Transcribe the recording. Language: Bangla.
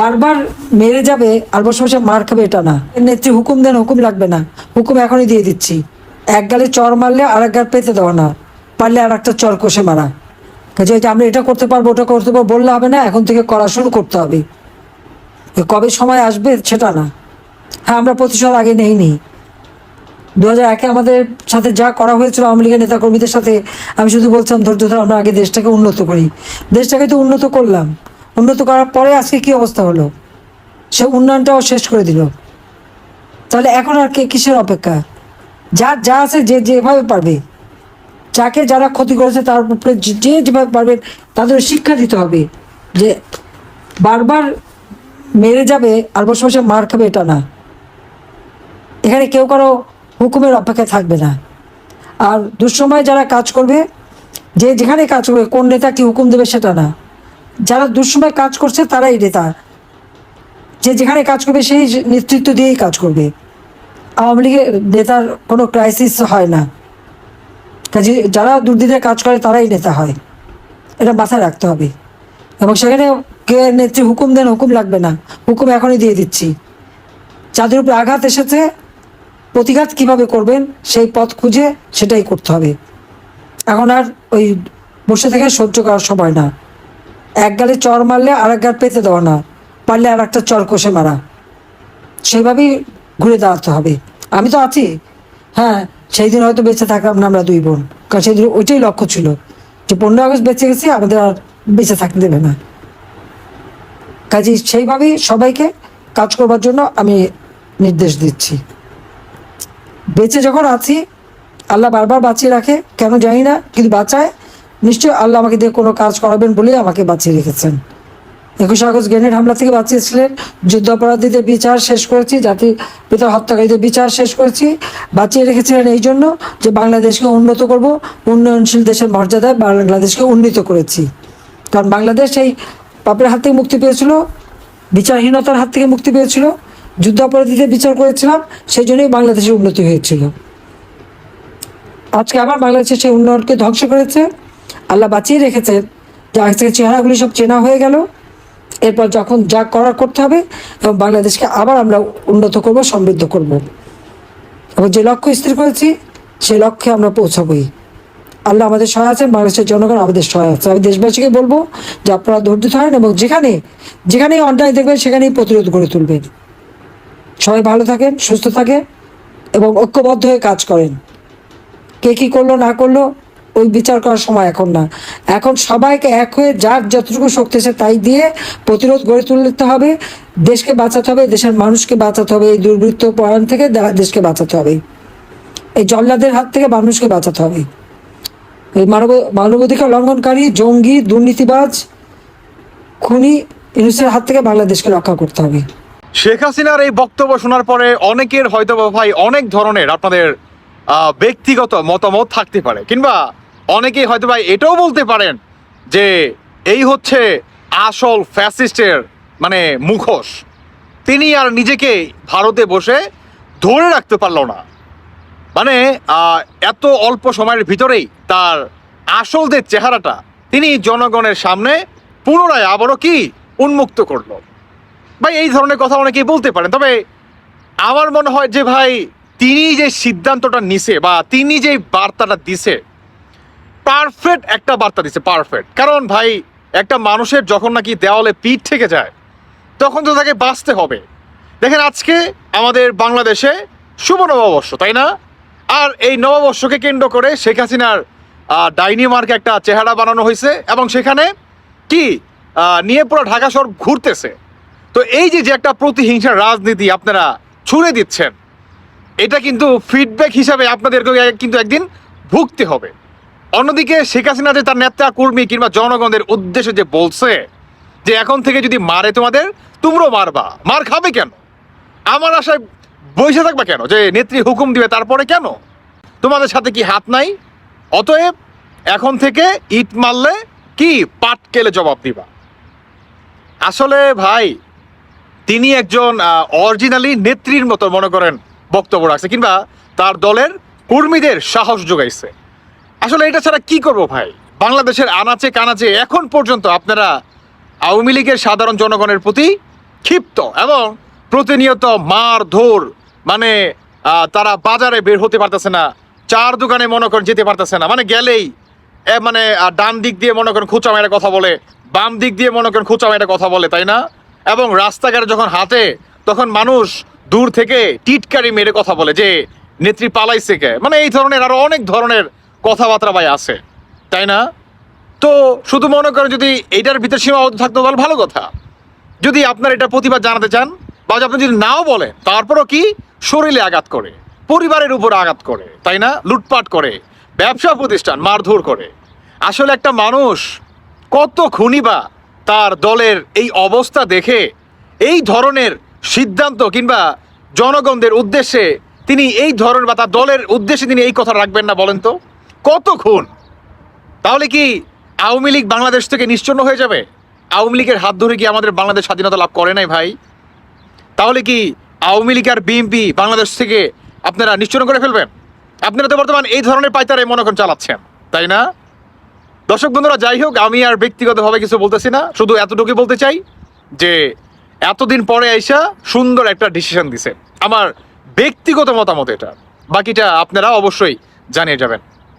বারবার মেরে যাবে আর বসে বসে মার খাবে এটা না। নেত্রী হুকুম দেন, হুকুম লাগবে না। হুকুম এখনই দিয়ে দিচ্ছি। এক গালে চর মারলে আর এক গাল পেতে দেওয়া না। পারলে আর একটা চর কষে মারা। কাজে যে আমরা এটা করতে পারব, ওটা করতে পারব, বললে হবে না, এখন থেকে করা শুরু করতে হবে। কবে সময় আসবে সেটা না। হ্যাঁ আমরা প্রতিশোধ আগে নেই নি। দু হাজার একে আমাদের সাথে যা করা হয়েছিল আওয়ামী লীগের নেতাকর্মীদের সাথে, আমি শুধু বলছিলাম ধৈর্য ধরে, আমরা আগে দেশটাকে উন্নত করি। দেশটাকে তো উন্নত করলাম। উন্নত করার পরে আজকে কি অবস্থা হলো? সে উন্নয়নটাও শেষ করে দিল। তাহলে এখন আর কে কিসের অপেক্ষা? যার যা আছে যে, যেভাবে পারবে। যাকে যারা ক্ষতি করেছে তার উপরে যে যে যেভাবে পারবে তাদের শিক্ষা দিতে হবে যে বারবার মেরে যাবে আর বসে বসে মার খাবে এটা না। এখানে কেউ কারও হুকুমের অপেক্ষায় থাকবে না। আর দুঃসময় যারা কাজ করবে, যে যেখানে কাজ করবে, কোন নেতা কি হুকুম দেবে সেটা না। যারা দুঃসময় কাজ করছে তারাই নেতা। যে যেখানে কাজ করবে সেই নেতৃত্ব দিয়েই কাজ করবে। আওয়ামী লীগের নেতার কোনো ক্রাইসিস হয় না। কাজে যারা দুর্দিনে কাজ করে তারাই নেতা হয়। এটা মাথায় রাখতে হবে। এবং সেখানে কে নেত্রী হুকুম দেন হুকুম লাগবে না। হুকুম এখনই দিয়ে দিচ্ছি। যাদের উপরে আঘাত এসেছে, প্রতিঘাত কীভাবে করবেন, সেই পথ খুঁজে সেটাই করতে হবে। এখন আর ওই বসে থেকে সহ্য করার সময় না। এক গালে চর মারলে আর এক গাল পেতে দেওয়া না। পারলে আর একটা চর কষে মারা। সেইভাবেই ঘুরে দাঁড়াতে হবে। আমি তো আছি। হ্যাঁ সেই দিন হয়তো বেঁচে থাকলাম না আমরা দুই বোন। কারণ সেই দিন ওইটাই লক্ষ্য ছিল। যে পনেরো আগস্ট বেঁচে গেছি, আমাদের আর বেঁচে থাকতে দেবে না। কাজে সেইভাবেই সবাইকে কাজ করবার জন্য আমি নির্দেশ দিচ্ছি। বেঁচে যখন আছি, আল্লাহ বারবার বাঁচিয়ে রাখে, কেন জানি না, কিন্তু বাঁচায় নিশ্চয়ই আল্লাহ আমাকে দিয়ে কোনো কাজ করাবেন বলেই আমাকে বাঁচিয়ে রেখেছেন। একুশে আগস্ট গ্রেনেড হামলা থেকে বাঁচিয়েছিলেন। যুদ্ধ যুদ্ধাপরাধীদের বিচার শেষ করেছি, জাতি পিতা হত্যাকারীদের বিচার শেষ করেছি। বাঁচিয়ে রেখেছিলেন এই জন্য যে বাংলাদেশকে উন্নত করব, উন্নয়নশীল দেশের মর্যাদায় বাংলাদেশকে উন্নীত করেছি। কারণ বাংলাদেশ এই পাপের হাত থেকে মুক্তি পেয়েছিল, বিচারহীনতার হাত থেকে মুক্তি পেয়েছিল যুদ্ধাপরাধীদের বিচার করেছিলাম সেই জন্যই বাংলাদেশের উন্নতি হয়েছিল। আজকে আবার বাংলাদেশের সেই উন্নয়নকে ধ্বংস করেছে। আল্লাহ বাঁচিয়ে রেখেছেন যে আজকে চেহারাগুলি সব চেনা হয়ে গেল। এরপর যখন যা করার করতে হবে এবং বাংলাদেশকে আবার আমরা উন্নত করব, সমৃদ্ধ করব। এবং যে লক্ষ্য স্থির করেছি, সেই লক্ষ্যে আমরা পৌঁছাবই। আল্লাহ আমাদের সহায় আছেন, বাংলাদেশের জনগণ আমাদের সহায় আছে। আমি দেশবাসীকে বলব যে আপনারা ধৈর্য ধরেন এবং যেখানে, যেখানেই অন্যায় দেখবেন, সেখানেই প্রতিরোধ গড়ে তুলবেন। সবাই ভালো থাকেন, সুস্থ থাকেন এবং ঐক্যবদ্ধ হয়ে কাজ করেন। কে কী করল, না করল ওই বিচার করার সময় এখন না। এখন সবাইকে এক হয়ে যার যতটুকু শক্তি আছে তাই দিয়ে প্রতিরোধ গড়ে তুলতে হবে, দেশকে বাঁচাতে হবে, দেশের মানুষকে বাঁচাতে হবে, এই দুর্বৃত্ত পরায়ণ থেকে দেশকে বাঁচাতে হবে। এই জল্লাদের হাত থেকে মানুষকে বাঁচাতে হবে। এই মানব মানবাধিকার লঙ্ঘনকারী, জঙ্গি, দুর্নীতিবাজ, খুনি, ইনুসের হাত থেকে বাংলাদেশকে রক্ষা করতে হবে। শেখ হাসিনার এই বক্তব্য শোনার পরে অনেকের হয়তো ভাই অনেক ধরনের আপনাদের ব্যক্তিগত মতামত থাকতে পারে। কিংবা অনেকেই হয়তো ভাই এটাও বলতে পারেন যে এই হচ্ছে আসল ফ্যাসিস্টের মানে মুখোশ। তিনি আর নিজেকে ভারতে বসে ধরে রাখতে পারল না। মানে এত অল্প সময়ের ভিতরেই তার আসল যে চেহারাটা তিনি জনগণের সামনে পুনরায় আবারও কি উন্মুক্ত করল। ভাই, এই ধরনের কথা অনেকেই বলতে পারেন, তবে আমার মনে হয় যে ভাই, তিনি যে সিদ্ধান্তটা নিছে বা তিনি যে বার্তাটা দিছে পারফেক্ট একটা বার্তা দিছে পারফেক্ট কারণ ভাই, একটা মানুষের যখন নাকি দেওয়ালে পিঠ থেকে যায়, তখন তো তাকে বাঁচতে হবে। দেখেন আজকে আমাদের বাংলাদেশে শুভ নববর্ষ, তাই না? আর এই নববর্ষকে কেন্দ্র করে শেখ হাসিনার ডাইনি মার্কে একটা চেহারা বানানো হয়েছে এবং সেখানে কি নিয়ে পুরো ঢাকা শহর ঘুরতেছে। তো এই যে যে একটা প্রতিহিংসার রাজনীতি আপনারা ছুড়ে দিচ্ছেন, এটা কিন্তু ফিডব্যাক হিসাবে আপনাদেরকে কিন্তু একদিন ভুগতে হবে। অন্যদিকে শেখ হাসিনা যে তার নেতা, কর্মী কিংবা জনগণের উদ্দেশ্যে যে বলছে যে এখন থেকে যদি মারে তোমাদের, তোমরাও মারবা। মার খাবে কেন? আমার আশায় বসে থাকবা কেন? যে নেত্রী হুকুম দিবে তারপরে কেন? তোমাদের সাথে কি হাত নাই? অতএব এখন থেকে ইট মারলে কি পাট কেলে জবাব দিবা? আসলে ভাই, তিনি একজন অরিজিনালি নেত্রীর মতো মনে করেন বক্তব্য রাখছে কিংবা তার দলের কর্মীদের সাহস যোগাইছে। আসলে এটা ছাড়া কি করব ভাই? বাংলাদেশের আনাচে কানাচে এখন পর্যন্ত আপনারা আওয়ামী লীগের সাধারণ জনগণের প্রতি ক্ষিপ্ত এবং প্রতিনিয়ত মার ধর মানে তারা বাজারে বের হতে পারতেছে না, চার দোকানে মনে করেন যেতে পারতেছে না মানে গেলেই মানে ডান দিক দিয়ে মনে করেন খুচা মেরে কথা বলে, বাম দিক দিয়ে মনে করেন খুচা মেরে কথা বলে, তাই না? এবং রাস্তাঘাটে যখন হাতে তখন মানুষ দূর থেকে টিটকারি মেরে কথা বলে যে, নেত্রী পালাইছে কে? মানে এই ধরনের আরও অনেক ধরনের কথাবার্তা ভাই আছে, তাই না? তো শুধু মনে করেন যদি এইটার ভিতরে সীমাবদ্ধ থাকতো তাহলে ভালো কথা। যদি আপনার এটা প্রতিবাদ জানাতে চান বা আপনি যদি নাও বলেন, তারপরও কি? শরীরে আঘাত করে, পরিবারের উপর আঘাত করে, তাই না? লুটপাট করে, ব্যবসা প্রতিষ্ঠান মারধর করে। আসলে একটা মানুষ কত খুনি বা তার দলের এই অবস্থা দেখে এই ধরনের সিদ্ধান্ত কিংবা জনগণদের উদ্দেশ্যে তিনি এই ধরনের বা তার দলের উদ্দেশ্যে তিনি এই কথা রাখবেন না বলেন তো? কত খুন তাহলে কি আওয়ামী লীগ বাংলাদেশ থেকে নিশ্চন্ন হয়ে যাবে? আওয়ামী লীগের হাত ধরে কি আমাদের বাংলাদেশ স্বাধীনতা লাভ করে নাই ভাই? তাহলে কি আওয়ামী লীগ আর বিএনপি বাংলাদেশ থেকে আপনারা নিশ্চন্ন করে ফেলবেন? আপনারা তো বর্তমান এই ধরনের পাইতারে মনে করেন চালাচ্ছেন, তাই না? দর্শক বন্ধুরা, যাই হোক, আমি আর ব্যক্তিগতভাবে কিছু বলতেছি না, শুধু এতটুকুই বলতে চাই যে এতদিন পরে আইসা সুন্দর একটা ডিসিশন দিছে। আমার ব্যক্তিগত মতামত এটা। বাকিটা আপনারা অবশ্যই জানিয়ে যাবেন।